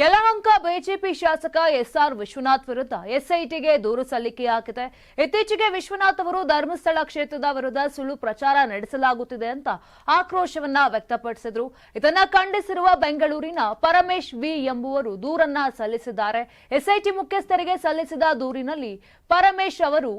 Yelahanka BJP ಶಾಸಕ S R Vishwanath ವಿರುದ್ಧ ಎಸ್ಐಟಿಗೆ ದೂರು ಸಲ್ಲಿಕೆಯಾಗಿದೆ. ಇತ್ತೀಚೆಗೆ ವಿಶ್ವನಾಥ್ ಅವರು ಧರ್ಮಸ್ಥಳ ಕ್ಷೇತ್ರದ ವಿರುದ್ಧ ಸುಳ್ಳು ಪ್ರಚಾರ ನಡೆಸಲಾಗುತ್ತಿದೆ ಅಂತ ಆಕ್ರೋಶವನ್ನ ವ್ಯಕ್ತಪಡಿಸಿದ್ರು. ಇದನ್ನ ಖಂಡಿಸಿರುವ ಬೆಂಗಳೂರಿನ ಪರಮೇಶ್ ವಿ ಎಂಬುವರು ದೂರನ್ನ ಸಲ್ಲಿಸಿದ್ದಾರೆ. ಎಸ್ಐಟಿ ಮುಖ್ಯಸ್ಥರಿಗೆ ಸಲ್ಲಿಸಿದ ದೂರಿನಲ್ಲಿ ಪರಮೇಶ್ ಅವರು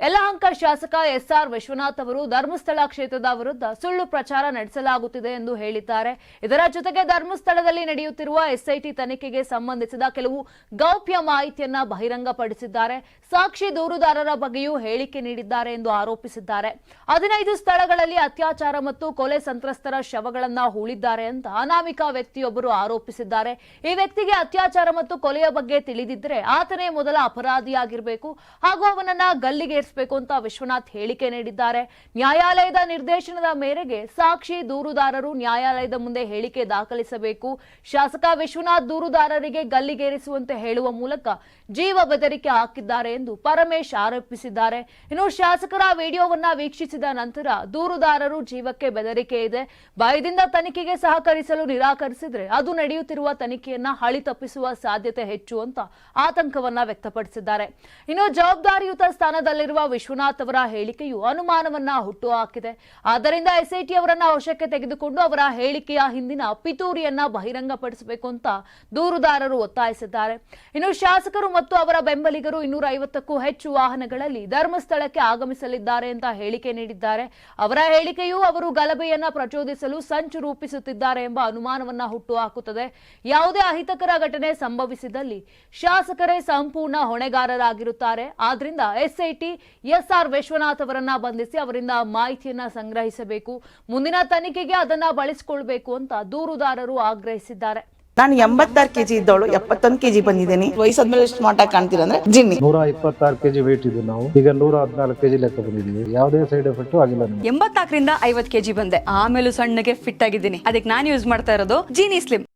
ಯಲಹಂಕ ಶಾಸಕ ಎಸ್ಆರ್ ವಿಶ್ವನಾಥ್ ಅವರು ಧರ್ಮಸ್ಥಳ ಕ್ಷೇತ್ರದ ವಿರುದ್ಧ ಸುಳ್ಳು ಪ್ರಚಾರ ನಡೆಸಲಾಗುತ್ತಿದೆ ಎಂದು ಹೇಳಿದ್ದಾರೆ. ಇದರ ಜೊತೆಗೆ ಧರ್ಮಸ್ಥಳದಲ್ಲಿ ನಡೆಯುತ್ತಿರುವ ಎಸ್ಐಟಿ ತನಿಖೆಗೆ ಸಂಬಂಧಿಸಿದ ಕೆಲವು ಗೌಪ್ಯ ಮಾಹಿತಿಯನ್ನ ಬಹಿರಂಗಪಡಿಸಿದ್ದಾರೆ. ಸಾಕ್ಷಿ ದೂರುದಾರರ ಬಗ್ಗೆಯೂ ಹೇಳಿಕೆ ನೀಡಿದ್ದಾರೆ ಎಂದು ಆರೋಪಿಸಿದ್ದಾರೆ. ಹದಿನೈದು ಸ್ಥಳಗಳಲ್ಲಿ ಅತ್ಯಾಚಾರ ಮತ್ತು ಕೊಲೆ ಸಂತ್ರಸ್ತರ ಶವಗಳನ್ನ ಹೂಳಿದ್ದಾರೆ ಅಂತ ಅನಾಮಿಕ ವ್ಯಕ್ತಿಯೊಬ್ಬರು ಆರೋಪಿಸಿದ್ದಾರೆ. ಈ ವ್ಯಕ್ತಿಗೆ ಅತ್ಯಾಚಾರ ಮತ್ತು ಕೊಲೆಯ ಬಗ್ಗೆ ತಿಳಿದಿದ್ದರೆ ಆತನೇ ಮೊದಲ ಅಪರಾಧಿಯಾಗಿರಬೇಕು. ಹಾಗೂ ಅವನನ್ನ ಗಲ್ಲಿಗೇರಿಸಬೇಕು ಅಂತ ವಿಶ್ವನಾಥ್ ಹೇಳಿಕೆ ನೀಡಿದ್ದಾರೆ. ನ್ಯಾಯಾಲಯದ ನಿರ್ದೇಶನದ ಮೇರೆಗೆ ಸಾಕ್ಷಿ ದೂರುದಾರರು ನ್ಯಾಯಾಲಯದ ಮುಂದೆ ಹೇಳಿಕೆ ದಾಖಲಿಸಬೇಕು. ಶಾಸಕ ವಿಶ್ವನಾಥ್ ದೂರುದಾರರಿಗೆ ಗಲ್ಲಿಗೇರಿಸುವಂತೆ ಹೇಳುವ ಮೂಲಕ ಜೀವ ಬೆದರಿಕೆ ಹಾಕಿದ್ದಾರೆ ಎಂದು ಪರಮೇಶ್ ಆರೋಪಿಸಿದ್ದಾರೆ. ಇನ್ನು ಶಾಸಕರ ವಿಡಿಯೋವನ್ನ ವೀಕ್ಷಿಸಿದ ನಂತರ ದೂರುದಾರರು ಜೀವಕ್ಕೆ ಬೆದರಿಕೆ ಇದೆ. ಭಯದಿಂದ ತನಿಖೆಗೆ ಸಹಕರಿಸಲು ನಿರಾಕರಿಸಿದ್ರೆ ಅದು ನಡೆಯುತ್ತಿರುವ ತನಿಖೆಯನ್ನ ಹಳಿ ತಪ್ಪಿಸುವ ಸಾಧ್ಯತೆ ಹೆಚ್ಚು ಅಂತ ಆತಂಕವನ್ನ ವ್ಯಕ್ತಪಡಿಸಿದ್ದಾರೆ. ಇನ್ನು ಜವಾಬ್ದಾರಿಯುತ ಸ್ಥಾನದಲ್ಲಿರುವ ವಿಶ್ವನಾಥ್ ಅವರ ಹೇಳಿಕೆಯು ಅನುಮಾನವನ್ನ ಹುಟ್ಟು ಹಾಕಿದೆ ಆದ್ದರಿಂದ ಎಸ್ಐಟಿ ಅವರನ್ನ ವಶಕ್ಕೆ ತೆಗೆದುಕೊಂಡು ಅವರ ಹೇಳಿಕೆಯ ಹಿಂದಿನ ಪಿತೂರಿಯನ್ನ ಬಹಿರಂಗಪಡಿಸಬೇಕು ಅಂತ ದೂರುದಾರರು ಒತ್ತಾಯಿಸಿದ್ದಾರೆ. ಇನ್ನು ಶಾಸಕರು ಮತ್ತು ಅವರ ಬೆಂಬಲಿಗರು ಇನ್ನೂರ ಐವತ್ತಕ್ಕೂ ಹೆಚ್ಚು ವಾಹನಗಳಲ್ಲಿ ಧರ್ಮಸ್ಥಳಕ್ಕೆ ಆಗಮಿಸಲಿದ್ದಾರೆ ಅಂತ ಹೇಳಿಕೆ ನೀಡಿದ್ದಾರೆ. ಅವರ ಹೇಳಿಕೆಯು ಅವರು ಗಲಭೆಯನ್ನ ಪ್ರಚೋದಿಸಲು ಸಂಚು ರೂಪಿಸುತ್ತಿದ್ದಾರೆ ಎಂಬ ಅನುಮಾನವನ್ನ ಹುಟ್ಟು ಹಾಕುತ್ತದೆ ಯಾವುದೇ ಅಹಿತಕರ ಘಟನೆ ಸಂಭವಿಸಿದಲ್ಲಿ ಶಾಸಕರೇ ಸಂಪೂರ್ಣ ಹೊಣೆಗಾರರಾಗಿರುತ್ತಾರೆ. ಆದ್ರಿಂದ ಎಸ್ಐಟಿ ಎಸ್ಆರ್ ವಿಶ್ವನಾಥ್ ಅವರನ್ನ ಬಂಧಿಸಿ ಅವರಿಂದ ಮಾಹಿತಿಯನ್ನ ಸಂಗ್ರಹಿಸಬೇಕು. ಮುಂದಿನ ತನಿಖೆಗೆ ಅದನ್ನ ಬಳಸಿಕೊಳ್ಬೇಕು ಅಂತ ದೂರುದಾರರು ಆಗ್ರಹಿಸಿದ್ದಾರೆ. ನಾನು ಎಂಬತ್ತಾರು ಕೆಜಿ ಇದ್ದವಳು ಎಪ್ಪತ್ತೊಂದು ಕೆಜಿ ಬಂದಿದ್ದೀನಿ. ವಯಸ್ಸಾದ್ಮೇಲೆ ಸ್ಮಾರ್ಟ್ ಆಗಿ ಕಾಣ್ತೀರ ಅಂದ್ರೆ ಜಿನ್ನಿ ನೂರ ಇಪ್ಪತ್ತಾರು ಕೆಜಿ ವೇಟ್ ಇದ್ದು ನಾವು. ಈಗ ನೂರ ಹದಿನಾಲ್ಕು ಕೆಜಿ ಲೆಕ್ಕ ಬಂದಿದ್ದೀವಿ ಯಾವುದೇ ಸೈಡ್ ಎಫೆಕ್ಟ್ ಆಗಿಲ್ಲ ಎಂಬತ್ನಾಲ್ಕರಿಂದ ಐವತ್ ಕೆಜಿ ಬಂದೆ. ಆಮೇಲೆ ಸಣ್ಣಗೆ ಫಿಟ್ ಆಗಿದ್ದೀನಿ. ಅದಕ್ಕೆ ನಾನು ಯೂಸ್ ಮಾಡ್ತಾ ಇರೋದು ಜೀನಿ ಸ್ಲಿಮ್